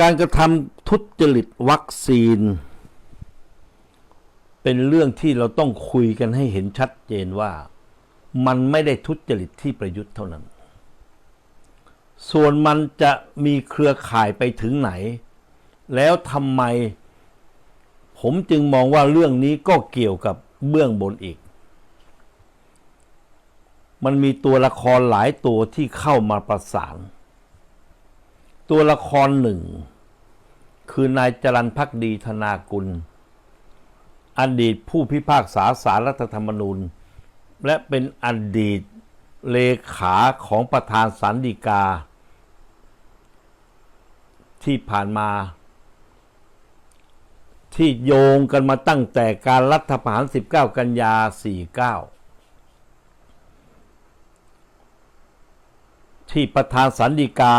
การกระทำทุจริตวัคซีน เป็นเรื่องที่เราต้องคุยกันให้เห็นชัดเจนว่า มันไม่ได้ทุจริตที่ประยุทธ์เท่านั้น ส่วนมันจะมีเครือข่ายไปถึงไหน แล้วทำไม ผมจึงมองว่าเรื่องนี้ก็เกี่ยวกับเบื้องบนอีก มันมีตัวละครหลายตัวที่เข้ามาประสาน ตัวละครหนึ่ง คือนายจรันพักดีธนากุล อดีตผู้พิพากษาสารรัฐธรรมนูญ และเป็นอดีตเลขาของประธานสารดีกา ที่ผ่านมา ที่โยงกันมาตั้งแต่การรัฐประหาร 19 กันยา 49ที่ประธานสันดีกา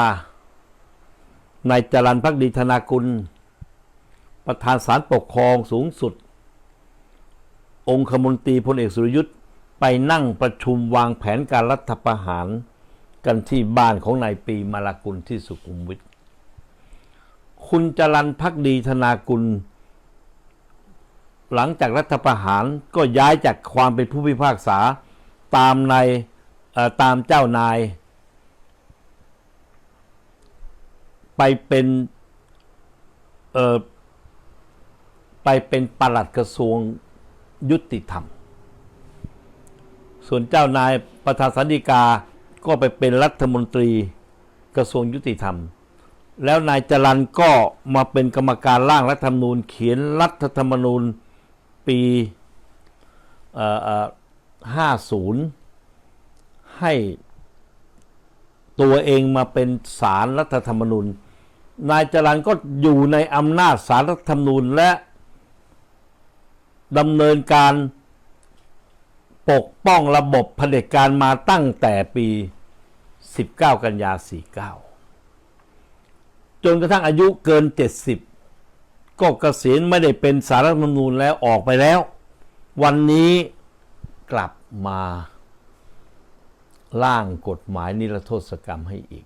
นายจรันพักดีธนากุล ประธานศาลปกครองสูงสุด องคมนตรีพลเอกสุรยุทธ์ไปนั่งประชุมวางแผนการรัฐประหารกันที่บ้านของนายปีมาลากุลที่สุขุมวิทคุณจรันพักดีธนากุล หลังจากรัฐประหารก็ย้ายจากความเป็นผู้พิพากษาตามในเอ่อตามเจ้านาย ไปเป็นเอ่อไปเป็นปลัดกระทรวงยุติธรรม ส่วนเจ้านายประธานสันติกาก็ไปเป็นรัฐมนตรีกระทรวงยุติธรรม แล้วนายจรันก็มาเป็นกรรมการร่างรัฐธรรมนูญ เขียนรัฐธรรมนูญปีเอ่อเอ่อ50ให้ตัวเองมาเป็นสารรัฐธรรมนูญ นายจรันก็อยู่ในอำนาจสารรัฐธรรมนูญและดำเนินการปกป้องระบบเผด็จการมาตั้งแต่ปี 19 กันยา 49 จนกระทั่งอายุเกิน 70 ก็เกษียณไม่ได้เป็นสารรัฐธรรมนูญแล้วออกไปแล้ว วันนี้กลับมา ร่างกฎหมายนิรโทษกรรมให้อีก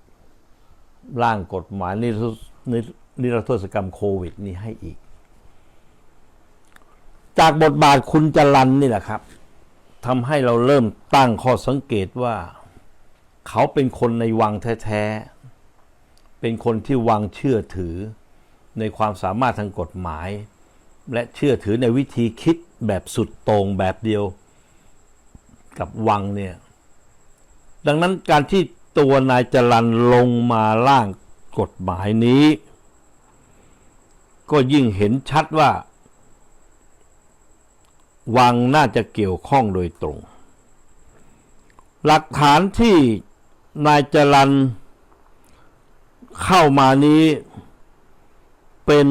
ร่างกฎหมายนิรโทษกรรมโควิด นี้ให้อีก จากบทบาทคุณจรันนี่แหละครับทำให้เราเริ่มตั้งข้อสังเกตว่า เขาเป็นคนในวังแท้ๆ เป็นคนที่วังเชื่อถือในความสามารถทางกฎหมาย และเชื่อถือในวิธีคิดแบบสุดต่งแบบเดียว กับวังเนี่ย ดังนั้นการที่ ตัวนายจรันลงมาร่างกฎหมายนี้ ก็ยิ่งเห็นชัดว่า วังน่าจะเกี่ยวข้องโดยตรง หลักฐานที่นายจรันเข้ามานี้เป็น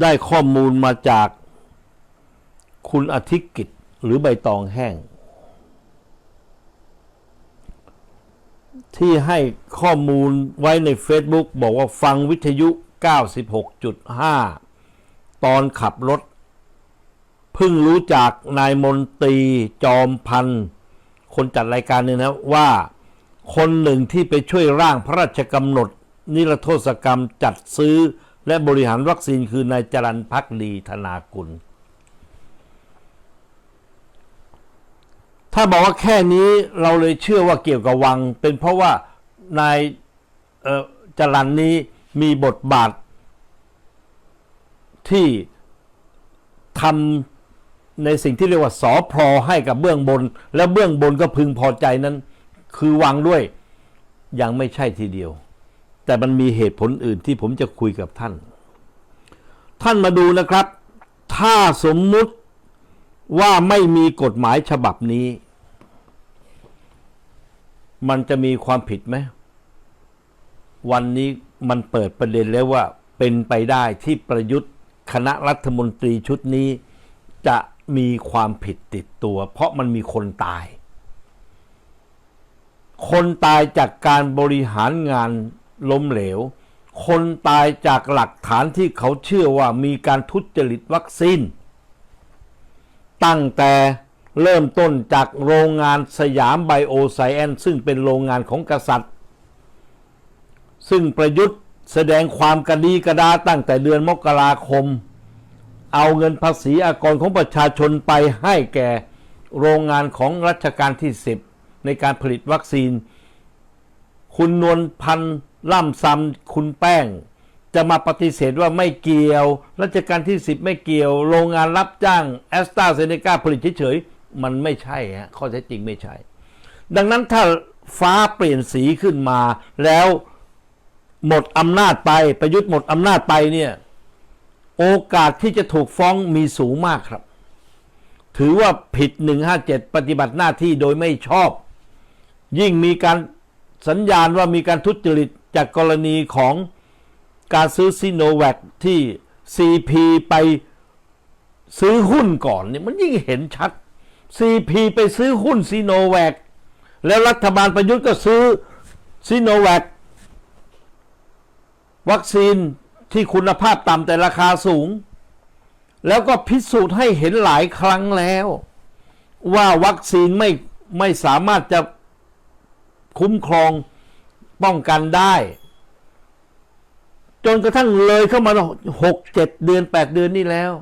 ได้ข้อมูลมาจากคุณอธิกิจหรือใบตองแห้ง ที่ให้ข้อมูลไว้ใน Facebook บอกว่าฟังวิทยุ 96.5 ตอนขับรถ เพิ่งรู้จากนายมนตรีจอมพันธ์คนจัดรายการเนี่ยนะว่าคนหนึ่งที่ไปช่วยร่างพระราชกำหนด นิรโทษกรรมจัดซื้อ และบริหารวัคซีนคือนายจรันพักดีธนากุล ถ้าบอกว่าแค่นี้เราเลยเชื่อว่าเกี่ยวกับวัง เป็นเพราะว่านายจรันนี้มีบทบาท ที่ทำในสิ่งที่เรียกว่าสอพอให้กับเบื้องบน และเบื้องบนก็พึงพอใจนั้น คือวังด้วยยังไม่ใช่ทีเดียว แต่มันมีเหตุผลอื่นที่ผมจะคุยกับท่าน ท่านมาดูนะครับ ถ้าสมมุติว่าไม่มีกฎหมายฉบับนี้ มันจะมีความผิดไหมวันนี้มันเปิดประเด็นแล้วว่า เป็นไปได้ที่ประยุทธ์คณะรัฐมนตรีชุดนี้ จะมีความผิดติดตัว เพราะมันมีคนตาย คนตายจากการบริหารงานล้มเหลว คนตายจากหลักฐานที่เขาเชื่อว่ามีการทุจริตวัคซีน ตั้งแต่ เริ่มต้นจากโรงงานสยามไบโอไซแอนซึ่งเป็นโรงงานของกษัตริย์ ซึ่งประยุทธ์แสดงความกระดีกระดาตั้งแต่เดือนมกราคม เอาเงินภาษีอากรของประชาชนไปให้แก่โรงงานของรัชกาลที่ 10 ในการผลิตวัคซีน คุณนวลพันธ์ล่ำซำคุณแป้ง จะมาปฏิเสธว่าไม่เกี่ยว รัชกาลที่ 10 ไม่เกี่ยว โรงงานรับจ้างแอสตราเซเนกาผลิตเฉย มันไม่ใช่ฮะข้อเท็จจริงไม่ใช่ ดังนั้นถ้าฟ้าเปลี่ยนสีขึ้นมา แล้วหมดอำนาจไปประยุทธ์หมดอำนาจไปเนี่ยโอกาสที่จะถูกฟ้องมีสูงมากครับ ถือว่าผิด 157 ปฏิบัติหน้าที่โดยไม่ชอบ ยิ่งมีการสัญญาณว่ามีการทุจริตจากกรณีของการซื้อซิโนแวคที่ CP ไปซื้อหุ้นก่อนเนี่ยมันยิ่งเห็นชัด CP ไปซื้อหุ้นซีโนแวคแล้วรัฐบาลประยุทธ์ก็ซื้อซีโนแวควัคซีนที่คุณภาพต่ำแต่ราคาสูง แล้วก็พิสูจน์ให้เห็นหลายครั้งแล้ว ว่าวัคซีนไม่ไม่สามารถจะคุ้มครองป้องกันได้ จนกระทั่งเลยเข้ามาหกเจ็ดเดือนแปดเดือนนี่แล้ว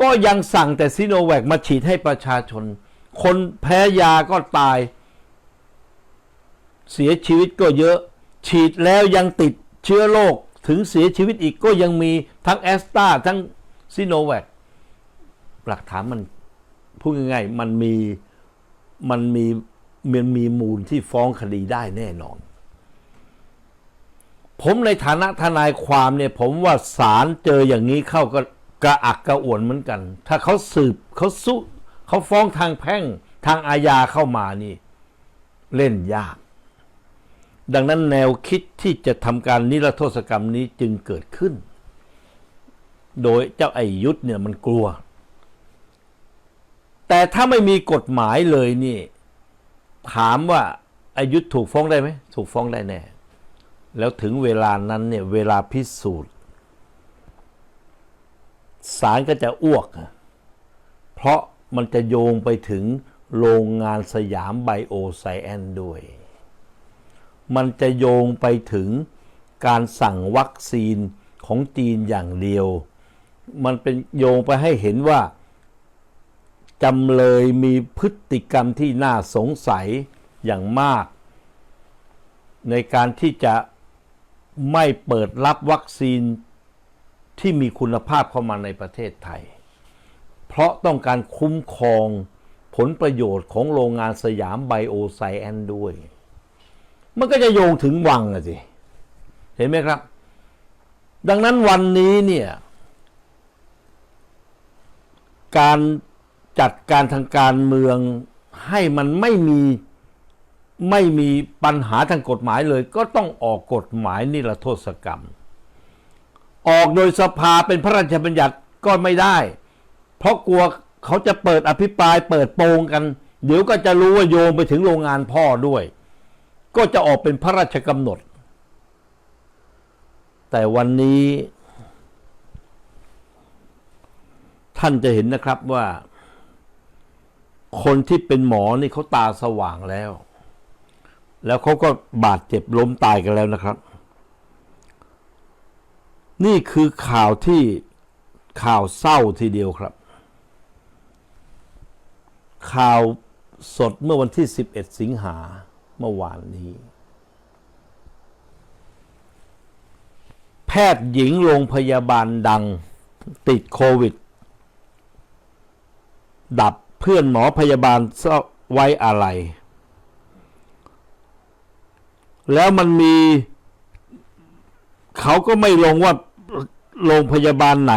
ก็ยังสั่งแต่ซิโนแวคมาฉีดให้ประชาชน คนแพ้ยาก็ตาย เสียชีวิตก็เยอะ ฉีดแล้วยังติดเชื้อโรคถึงเสียชีวิตอีกก็ยังมีทั้งแอสตราทั้งซิโนแวคหลักฐานมันพูดง่ายๆมันมีมันมีมันมีมูลที่ฟ้องคดีได้แน่นอน ผมในฐานะทนายความเนี่ย ผมว่าศาลเจออย่างนี้เข้าก็ กระอักกระอ่วนเหมือนกัน ถ้าเขาสืบเขาสู้เขาฟ้องทางแพ่งทางอาญาเข้ามานี่ เล่นยาก ดังนั้นแนวคิดที่จะทำการนิรโทษกรรมนี้จึงเกิดขึ้น โดยเจ้าไอยุทธเนี่ยมันกลัว แต่ถ้าไม่มีกฎหมายเลยนี่ ถามว่าอายุทธถูกฟ้องได้ไหม ถูกฟ้องได้แน่ แล้วถึงเวลานั้นเนี่ยเวลาพิสูจน์ ศาลก็จะอ้วก เพราะมันจะโยงไปถึงโรงงานสยามไบโอไซแอนด้วย มันจะโยงไปถึงการสั่งวัคซีนของจีนอย่างเดียว มันเป็นโยงไปให้เห็นว่าจำเลยมีพฤติกรรมที่น่าสงสัยอย่างมาก ในการที่จะไม่เปิดรับวัคซีน ที่มีคุณภาพเข้ามาในประเทศไทย เพราะต้องการคุ้มครองผลประโยชน์ของโรงงานสยามไบโอไซแอนด้วย มันก็จะโยงถึงวังอะสิ เห็นไหมครับ ดังนั้นวันนี้เนี่ย การจัดการทางการเมืองให้มันไม่มีไม่มีปัญหาทางกฎหมายเลย ก็ต้องออกกฎหมายนิรโทษกรรม ออกโดยสภาเป็นพระราชบัญญัติก็ไม่ได้ เพราะกลัวเขาจะเปิดอภิปรายเปิดโปงกัน เดี๋ยวก็จะรู้ว่าโยงไปถึงโรงงานพ่อด้วย ก็จะออกเป็นพระราชกำหนด แต่วันนี้ ท่านจะเห็นนะครับว่า คนที่เป็นหมอนี่เขาตาสว่างแล้ว แล้วเขาก็บาดเจ็บล้มตายกันแล้วนะครับ นี่คือข่าวที่ข่าวเศร้าทีเดียวครับ ข่าวสดเมื่อวันที่ 11 สิงหาเมื่อวานนี้ แพทย์หญิงโรงพยาบาลดังติดโควิด ดับเพื่อนหมอพยาบาลไว้อะไร แล้วมันมี เขาก็ไม่ลงว่า โรงพยาบาลไหน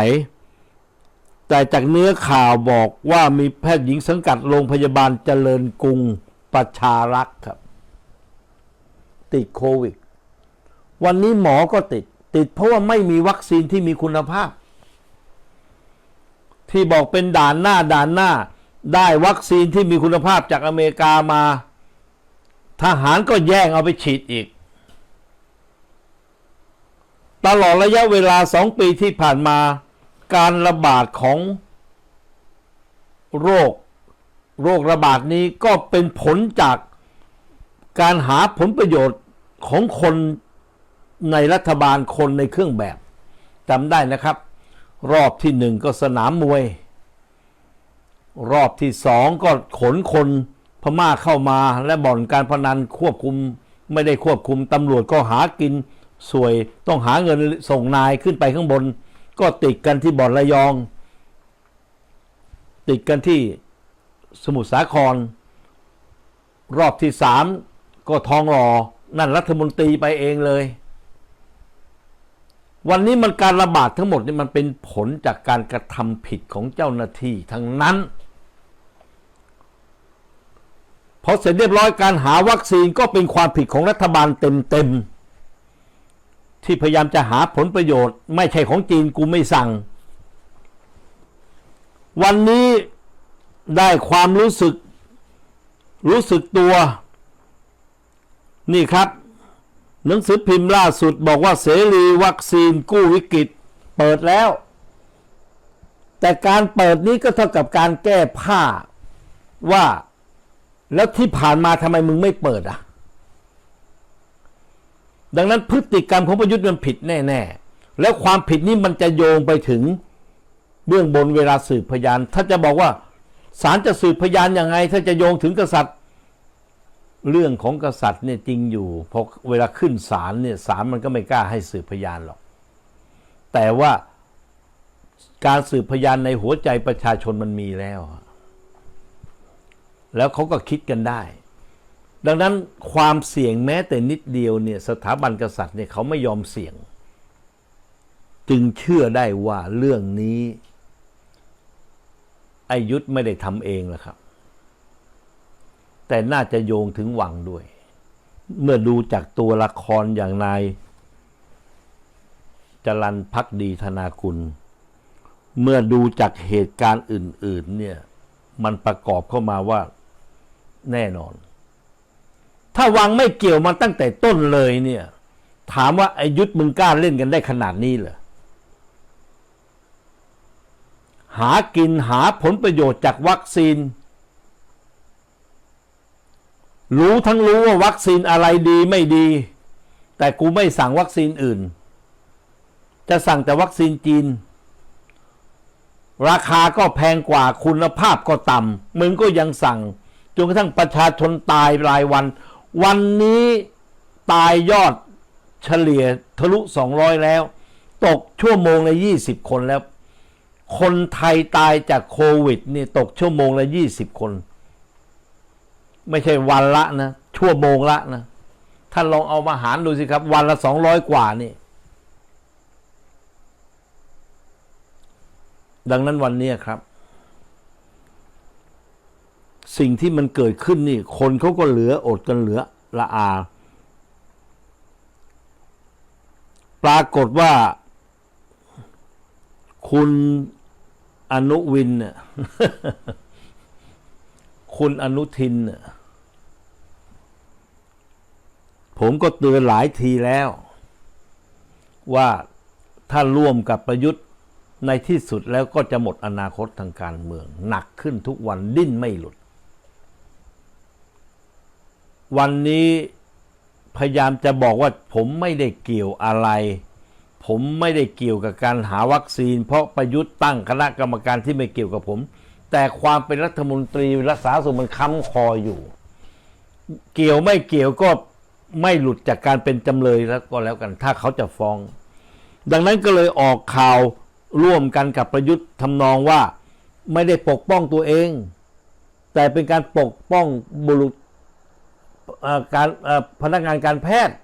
แต่จากเนื้อข่าวบอกว่ามีแพทย์หญิงสังกัดโรงพยาบาลเจริญกรุงประชารักษ์ครับ ติดโควิด วันนี้หมอก็ติด ติดเพราะว่าไม่มีวัคซีนที่มีคุณภาพ ที่บอกเป็นด่านหน้าด่านหน้า ได้วัคซีนที่มีคุณภาพจากอเมริกามา ทหารก็แย่งเอาไปฉีดอีก ตลอดระยะเวลาสองปีที่ผ่านมา การระบาดของโรค โรคระบาดนี้ก็เป็นผลจากการหาผลประโยชน์ของคนในรัฐบาลคนในเครื่องแบบจำได้นะครับ รอบที่หนึ่งก็สนามมวย รอบที่สองก็ขนคนพม่าเข้ามาและบ่อนการพนันควบคุมไม่ได้ควบคุมตำรวจก็หากิน สวยต้องหาเงินส่งนายขึ้นไปข้างบน ก็ติดกันที่บ่อนระยอง ติดกันที่สมุทรสาคร รอบที่สามก็ทองหล่อนั่นรัฐมนตรีไปเองเลย วันนี้มันการระบาดทั้งหมดนี่มันเป็นผลจากการกระทำผิดของเจ้าหน้าที่ทั้งนั้นพอเสร็จเรียบร้อยการหาวัคซีนก็เป็นความผิดของรัฐบาลเต็มๆ ที่พยายามจะหาผลประโยชน์ ไม่ใช่ของจีนกูไม่สั่ง วันนี้ได้ความรู้สึก รู้สึกตัว นี่ครับ หนังสือพิมพ์ล่าสุดบอกว่าเสรีวัคซีนกู้วิกฤตเปิดแล้ว แต่การเปิดนี้ก็เท่ากับการแก้ผ้าว่า แล้วที่ผ่านมาทำไมมึงไม่เปิดอะ ดังนั้นพฤติกรรมของประยุทธ์มันผิดแน่ ๆ แล้วความผิดนี้มันจะโยงไปถึงเบื้องบนเวลาสืบพยาน ถ้าจะบอกว่าศาลจะสืบพยานยังไง ถ้าจะโยงถึงกษัตริย์ เรื่องของกษัตริย์เนี่ยจริงอยู่พอเวลาขึ้นศาลเนี่ยศาลมันก็ไม่กล้าให้สืบพยานหรอก แต่ว่าการสืบพยานในหัวใจประชาชนมันมีแล้ว แล้วเขาก็คิดกันได้ ดังนั้นความเสี่ยงแม้แต่นิดเดียวเนี่ยสถาบันกษัตริย์เนี่ยเขาไม่ยอมเสี่ยง จึงเชื่อได้ว่าเรื่องนี้ไอยุทธไม่ได้ทำเองหรอกครับ แต่น่าจะโยงถึงวังด้วย เมื่อดูจากตัวละครอย่างนายจรันพักดีธนากุลเมื่อดูจากเหตุการณ์อื่น ๆ เนี่ย มันประกอบเข้ามาว่าแน่นอน ถ้าวังไม่เกี่ยวมาตั้งแต่ต้นเลยเนี่ย ถามว่าไอายุทธมึงกล้าเล่นกันได้ขนาดนี้เหรอหากินหาผลประโยชน์จากวัคซีน รู้ทั้งรู้ว่าวัคซีนอะไรดีไม่ดี แต่กูไม่สั่งวัคซีนอื่น จะสั่งแต่วัคซีนจีน ราคาก็แพงกว่าคุณภาพก็ต่ำมึงก็ยังสั่งจนกระทั่งประชาชนตายรายวัน วันนี้ตายยอดเฉลี่ยทะลุ 200 แล้ว ตกชั่วโมงละ 20 คนแล้ว คนไทยตายจากโควิดนี่ตกชั่วโมงละ 20 คน ไม่ใช่วันละนะ ชั่วโมงละนะ ท่านลองเอามาหารดูสิครับ วันละ 200 กว่านี่ดังนั้นวันนี้ครับ สิ่งที่มันเกิดขึ้นนี่ คนเขาก็เหลืออดกันเหลือละอา ปรากฏว่า คุณอนุวินเนี่ยคุณอนุทินน่ะผมก็เตือนหลายทีแล้ว ว่าถ้าร่วมกับประยุทธ์ในที่สุดแล้วก็จะหมดอนาคตทางการเมือง หนักขึ้นทุกวันดิ้นไม่หลุด วันนี้พยายามจะบอกว่าผมไม่ได้เกี่ยวอะไร ผมไม่ได้เกี่ยวกับการหาวัคซีน เพราะประยุทธ์ตั้งคณะกรรมการที่ไม่เกี่ยวกับผม แต่ความเป็นรัฐมนตรีรักษาสุขมันค้ำคออยู่ เกี่ยวไม่เกี่ยวก็ไม่หลุดจากการเป็นจำเลยแล้วก็แล้วกัน ถ้าเขาจะฟ้อง ดังนั้นก็เลยออกข่าวร่วมกันกับประยุทธ์ทำนองว่าไม่ได้ปกป้องตัวเอง แต่เป็นการปกป้องบุรุษ การพนักงานการแพทย์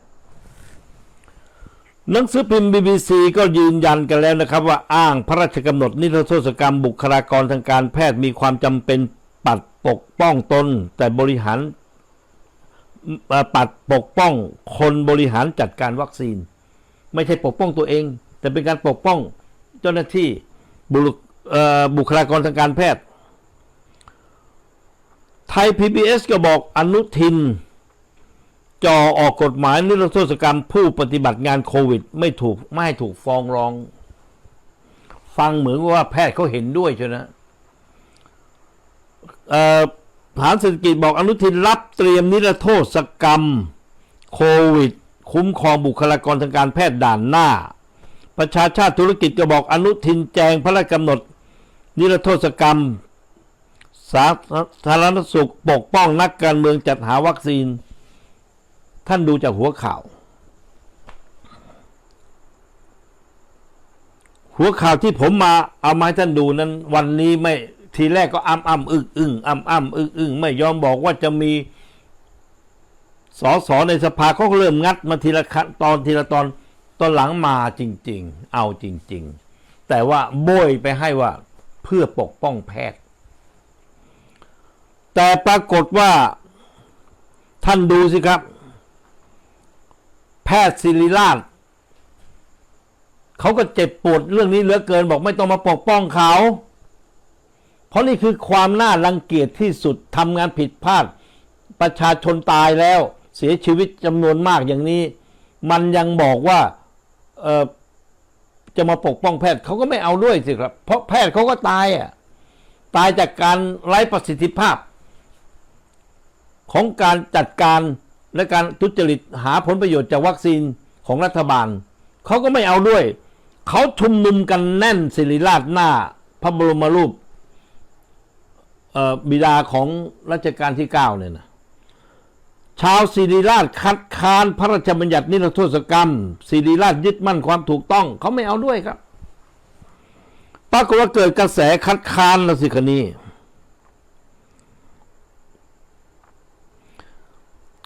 หนังสือพิมพ์ BBC ก็ยืนยันกันแล้วนะครับ ว่าอ้างพระราชกำหนดนิรโทษกรรมบุคลากรทางการแพทย์มีความจำเป็นปัดปกป้องตน แต่บริหารปัดปกป้องคนบริหารจัดการวัคซีน ไม่ใช่ปกป้องตัวเอง แต่เป็นการปกป้องเจ้าหน้าที่บุบุคลากรทางการแพทย์ไทย PBS ก็บอกอนุทิน จอออกกฎหมายนิรโทษกรรมผู้ปฏิบัติงานโควิด ไม่ถูกไม่ให้ถูกฟ้องร้อง ฟังเหมือนว่าแพทย์เขาเห็นด้วยใช่ไหมเอ่อฐานเศรษฐกิจบอกอนุทินรับเตรียมนิรโทษกรรมโควิด คุ้มครองบุคลากรทางการแพทย์ด่านหน้า ประชาชาติธุรกิจก็บอกอนุทินแจงพระราชกำหนด นิรโทษกรรม สาธารณสุขปกป้องนักการเมืองจัดหาวัคซีน ท่านดูจากหัวข่าว หัวข่าวที่ผมมาเอามาให้ท่านดูนั้น วันนี้ไม่ทีแรกก็อ้ำอ้ำอึ้งอึ้งอ้ำอ้ำอึ้งอึ้งไม่ยอมบอกว่าจะมีสอสอในสภาเขาเริ่มงัดมาทีละขั้นตอนทีละตอนตอนหลังมาจริง ๆ เอาจริง ๆ แต่ว่าโบยไปให้ว่าเพื่อปกป้องแพทย์ แต่ปรากฏว่าท่านดูสิครับ แพทย์ศิริราชเขาก็เจ็บปวดเรื่องนี้เหลือเกินบอกไม่ต้องมาปกป้องเขา เพราะนี่คือความน่ารังเกียจที่สุดทำงานผิดพลาด ประชาชนตายแล้วเสียชีวิตจำนวนมากอย่างนี้ มันยังบอกว่าจะมาปกป้องแพทย์เขาก็ไม่เอาด้วยสิครับ เพราะแพทย์เขาก็ตายอะตายจากการไร้ประสิทธิภาพ ของการจัดการ และการทุจริตหาผลประโยชน์จากวัคซีนของรัฐบาล เขาก็ไม่เอาด้วย เขาชุมนุมกันแน่นศิริราชหน้า พระบรมรูปบิดาของรัชกาลที่เก้าเนี่ยนะชาวศิริราชคัดค้านพระราชบัญญัตินิรโทษกรรมศิริราชยึดมั่นความถูกต้อง เขาไม่เอาด้วยครับปรากฏว่าเกิดกระแสคัดค้านแล้วสิคนี้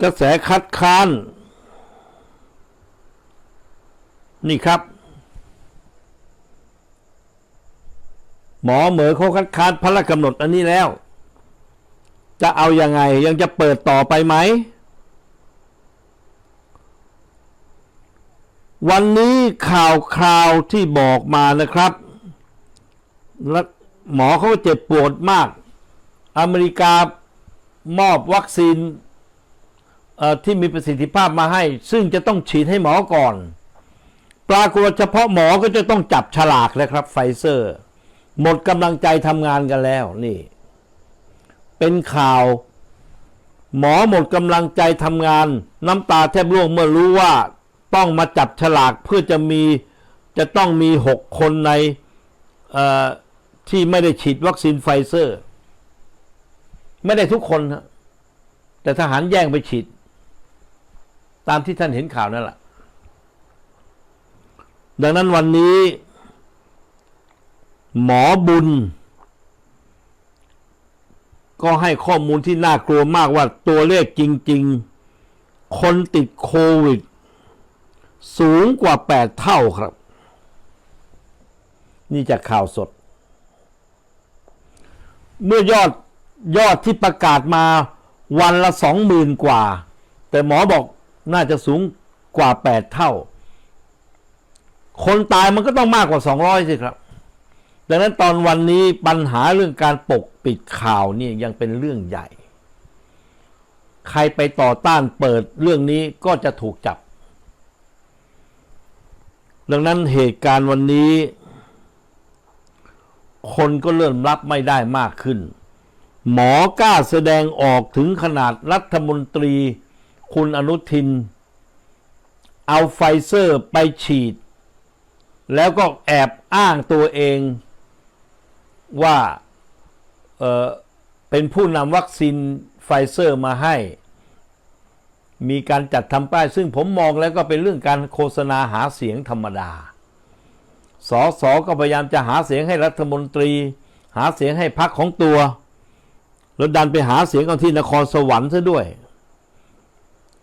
กระแสคัดค้าน นี่ครับ หมอเหมอเขาคัดค้านพระราชกำหนดอันนี้แล้ว จะเอาอยัางไงยังจะเปิดต่อไปไหม วันนี้ข่าวคราวที่บอกมานะครับและหมอเขาเจ็บปวดมาก อเมริกามอบวัคซีน ที่มีประสิทธิภาพมาให้ ซึ่งจะต้องฉีดให้หมอก่อน ปรากฏเฉพาะหมอก็จะต้องจับฉลากแล้วครับไฟเซอร์ หมดกำลังใจทำงานกันแล้วนี่ เป็นข่าว หมอหมดกำลังใจทำงาน น้ำตาแทบร่วงเมื่อรู้ว่าต้องมาจับฉลากเพื่อจะมีจะต้องมีหกคนในที่ไม่ได้ฉีดวัคซีนไฟเซอร์ ไม่ได้ทุกคนฮะแต่ทหารแย่งไปฉีด ตามที่ท่านเห็นข่าวนั่นแหละ ดังนั้นวันนี้ หมอบุญ ก็ให้ข้อมูลที่น่ากลัวมากว่าตัวเลขจริง ๆ คนติดโควิด สูงกว่า 8 เท่าครับ นี่จากข่าวสด เมื่อยอดยอดที่ประกาศมาวันละสองหมื่นกว่า แต่หมอบอก น่าจะสูงกว่า 8 เท่า คนตายมันก็ต้องมากกว่า 200 สิครับ ดังนั้นตอนวันนี้ปัญหาเรื่องการปกปิดข่าวนี่ยังเป็นเรื่องใหญ่ ใครไปต่อต้านเปิดเรื่องนี้ก็จะถูกจับ ดังนั้นเหตุการณ์วันนี้ คนก็เริ่มรับไม่ได้มากขึ้น หมอกล้าแสดงออกถึงขนาดรัฐมนตรี คุณอนุทิน เอาไฟเซอร์ไปฉีด แล้วก็แอบอ้างตัวเองว่าเเป็นผู้นำวัคซีนไฟเซอร์มาให้ มีการจัดทำป้าย ซึ่งผมมองแล้วก็เป็นเรื่องการโฆษณาหาเสียงธรรมดาสอสอก็พยายามจะหาเสียงให้รัฐมนตรี หาเสียงให้พรรคของตัว แล้วดันไปหาเสียงเอาที่นครสวรรค์ซะด้วย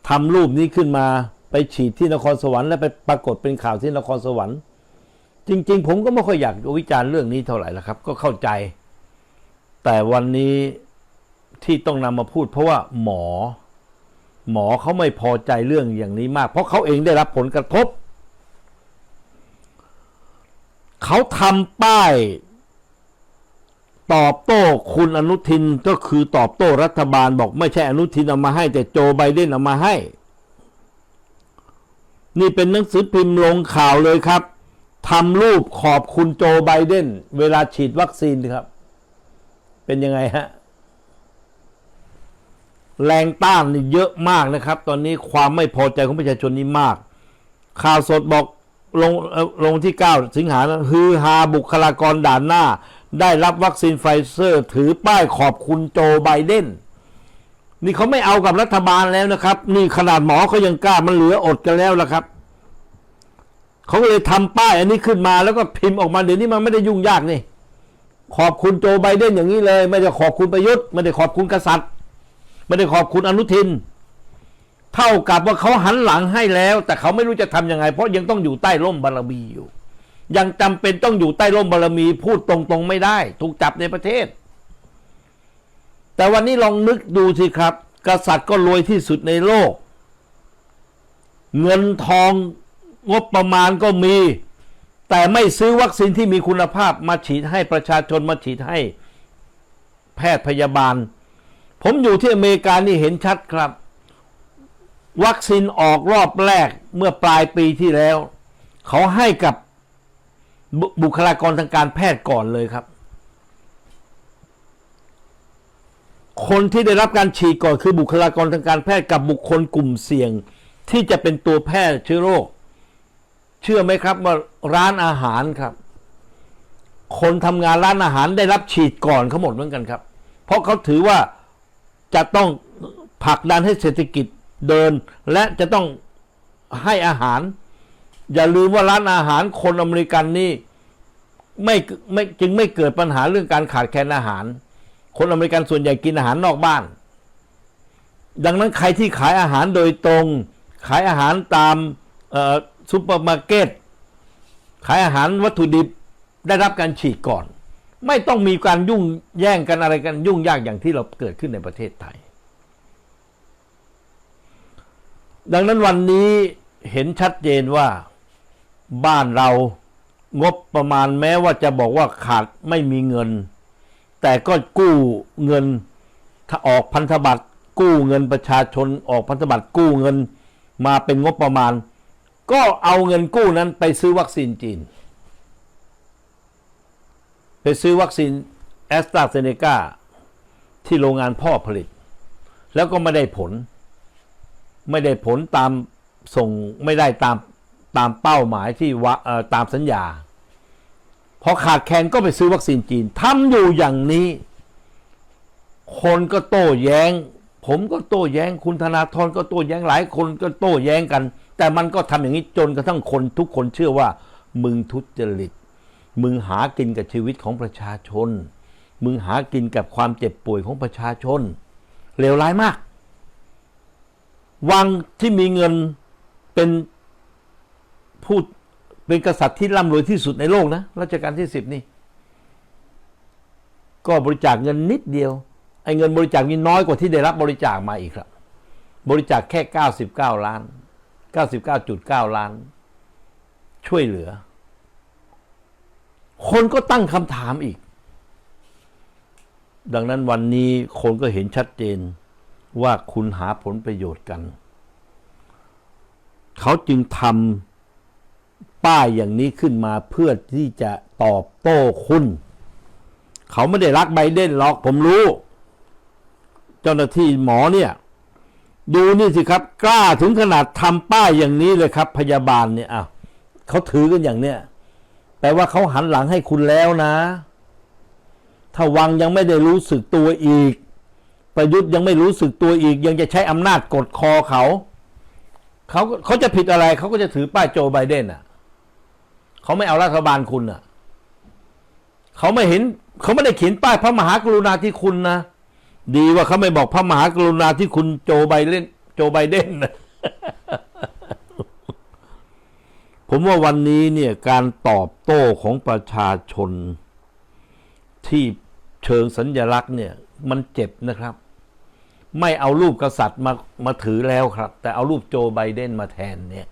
ทำรูปนี้ขึ้นมาไปฉีดที่นครสวรรค์และไปปรากฏเป็นข่าวที่นครสวรรค์ จริง ๆ ผมก็ไม่ค่อยอยากวิจารณ์เรื่องนี้เท่าไหร่ละครับ ก็เข้าใจ แต่วันนี้ที่ต้องนำมาพูด เพราะว่าหมอ หมอเขาไม่พอใจเรื่องอย่างนี้มาก เพราะเขาเองได้รับผลกระทบ เขาทำป้าย ตอบโต้คุณอนุทินก็คือตอบโต้รัฐบาลบอกไม่ใช่อนุทินเอามาให้ แต่โจไบเดนเอามาให้ นี่เป็นหนังสือพิมพ์ลงข่าวเลยครับทำรูปขอบคุณโจไบเดนเวลาฉีดวัคซีนครับ เป็นยังไงฮะ แรงต้านนี่เยอะมากนะครับ ตอนนี้ความไม่พอใจของประชาชนนี่มาก ข่าวสดบอก ลงเอ่อลงที่ 9 สิงหานะฮือฮาบุคลากรด่านหน้า ได้รับวัคซีนไฟเซอร์ ถือป้ายขอบคุณโจไบเดนนี่เขาไม่เอากับรัฐบาลแล้วนะครับ นี่ขนาดหมอเขายังกล้ามันเหลืออดกันแล้วละครับเขาก็เลยทำป้ายอันนี้ขึ้นมาแล้วก็พิมพ์ออกมาเดี๋ยวนี้มันไม่ได้ยุ่งยากนี่ขอบคุณโจไบเดนอย่างนี้เลย ไม่ได้ขอบคุณประยุทธ์ไม่ได้ขอบคุณกษัตริย์ ไม่ได้ขอบคุณอนุทิน เท่ากับว่าเขาหันหลังให้แล้ว แต่เขาไม่รู้จะทำยังไง เพราะยังต้องอยู่ใต้ร่มบารมีอยู่ ยังจำเป็นต้องอยู่ใต้ร่มบารมี พูดตรงๆไม่ได้ ถูกจับในประเทศ แต่วันนี้ลองนึกดูสิครับ กษัตริย์ก็รวยที่สุดในโลก เงินทองงบประมาณก็มี แต่ไม่ซื้อวัคซีนที่มีคุณภาพมาฉีดให้ประชาชนมาฉีดให้แพทย์พยาบาล ผมอยู่ที่อเมริกานี่เห็นชัดครับ วัคซีนออกรอบแรกเมื่อปลายปีที่แล้ว เขาให้กับบุคลากรทางการแพทย์ก่อนเลยครับ คนที่ได้รับการฉีดก่อนคือบุคลากรทางการแพทย์กับบุคคลกลุ่มเสี่ยง ที่จะเป็นตัวแพร่เชื้อโรค เชื่อไหมครับว่าร้านอาหารครับ คนทำงานร้านอาหารได้รับฉีดก่อนเขาหมดเหมือนกันครับ เพราะเขาถือว่าจะต้องผลักดันให้เศรษฐกิจ เดินและจะต้องให้อาหาร อย่าลืมว่าร้านอาหารคนอเมริกันนี่ไม่ไม่จึงไม่เกิดปัญหาเรื่องการขาดแคลนอาหาร คนอเมริกันส่วนใหญ่กินอาหารนอกบ้าน ดังนั้นใครที่ขายอาหารโดยตรง ขายอาหารตามซูเปอร์มาร์เก็ตขายอาหารวัตถุดิบได้รับการฉีดก่อน ไม่ต้องมีการยุ่งแย่งกันอะไรกันยุ่งยากอย่างที่เราเกิดขึ้นในประเทศไทย ดังนั้นวันนี้เห็นชัดเจนว่าบ้านเรางบประมาณแม้ว่าจะบอกว่าขาดไม่มีเงิน แต่ก็กู้เงินถ้าออกพันธบัตรกู้เงินประชาชนออกพันธบัตรกู้เงินมาเป็นงบประมาณ ก็เอาเงินกู้นั้นไปซื้อวัคซีนจีน ไปซื้อวัคซีนแอสตราเซเนกาที่โรงงานพ่อผลิต แล้วก็ไม่ได้ผล ไม่ได้ผลตามส่งไม่ได้ตามตามเป้าหมายที่ว่าตามสัญญาพอขาดแคลนก็ไปซื้อวัคซีนจีนทำอยู่อย่างนี้ คนก็โต้แย้ง ผมก็โต้แย้งคุณธนาธรก็โต้แย้งหลายคนก็โต้แย้งกัน แต่มันก็ทำอย่างนี้จนกระทั่งคนทุกคนเชื่อว่า มึงทุจริต มึงหากินกับชีวิตของประชาชน มึงหากินกับความเจ็บป่วยของประชาชนเลวร้ายมาก วังที่มีเงินเป็นผู้เป็นกษัตริย์ที่ร่ำรวยที่สุดในโลกนะรัชกาลที่สิบนี่ ก็บริจาคเงินนิดเดียวไอ้เงินบริจาคนี่น้อยกว่าที่ได้รับบริจาคมาอีกครับ บริจาคแค่ 99 ล้าน 99.9 ล้าน ช่วยเหลือ คนก็ตั้งคำถามอีก ดังนั้นวันนี้คนก็เห็นชัดเจน ว่าคุณหาผลประโยชน์กัน เขาจึงทำป้ายอย่างนี้ขึ้นมาเพื่อที่จะตอบโต้คุณ เขาไม่ได้รักไบเดนหรอกผมรู้ เจ้าหน้าที่หมอเนี่ย ดูนี่สิครับ กล้าถึงขนาดทำป้ายอย่างนี้เลยครับ พยาบาลเนี่ยอ้าวเขาถือกันอย่างเนี้ยแปลว่าเขาหันหลังให้คุณแล้วนะ ถ้าวังยังไม่ได้รู้สึกตัวอีก ประยุทธ์ยังไม่รู้สึกตัวอีก ยังจะใช้อำนาจกดคอเขาเขาเขาจะผิดอะไรเขาก็จะถือป้ายโจไบเดนอะเขาไม่เอารัฐบาลคุณอะเขาไม่เห็นเขาไม่ได้เขียนป้ายพระมหากรุณาธิคุณนะดีว่าเขาไม่บอกพระมหากรุณาธิคุณโจไบเดนโจไบเดนนะผมว่าวันนี้เนี่ยการตอบโต้ของประชาชนที่เชิงสัญญลักษณ์เนี่ย มันเจ็บนะครับ ไม่เอารูปกษัตริย์มามาถือแล้วครับ แต่เอารูปโจไบเดนมาแทนเนี่ย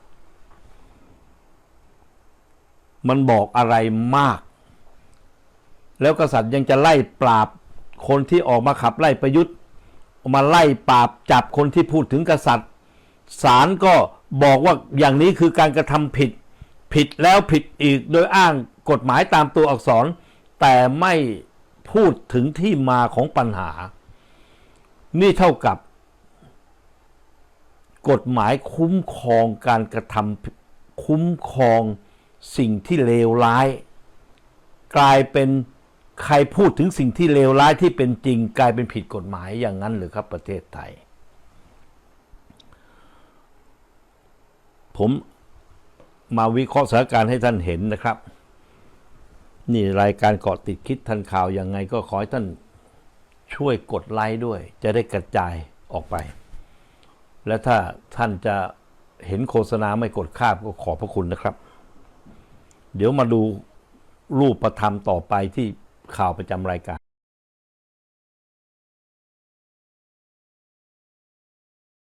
มันบอกอะไรมาก แล้วกษัตริย์ยังจะไล่ปราบคนที่ออกมาขับไล่ประยุทธ์มาไล่ปราบจับคนที่พูดถึงกษัตริย์ศาลก็บอกว่าอย่างนี้คือการกระทำผิด ผิดแล้วผิดอีกโดยอ้างกฎหมายตามตัวอักษร แต่ไม่พูดถึงที่มาของปัญหา นี่เท่ากับ กฎหมายคุ้มครองการกระทำคุ้มครองสิ่งที่เลวร้าย กลายเป็นใครพูดถึงสิ่งที่เลวร้ายที่เป็นจริง กลายเป็นผิดกฎหมายอย่างนั้นหรือครับประเทศไทย ผมมาวิเคราะห์สถานการณ์ให้ท่านเห็นนะครับ นี่รายการเกาะติดคิดทันข่าวยังไงก็ขอให้ท่าน ช่วยกดไลค์ด้วย จะได้กระจายออกไป และถ้าท่านจะเห็นโฆษณาไม่กดข้ามก็ขอบพระคุณนะครับ เดี๋ยวมาดูรูปประธรรมต่อไปที่ข่าวประจำรายการ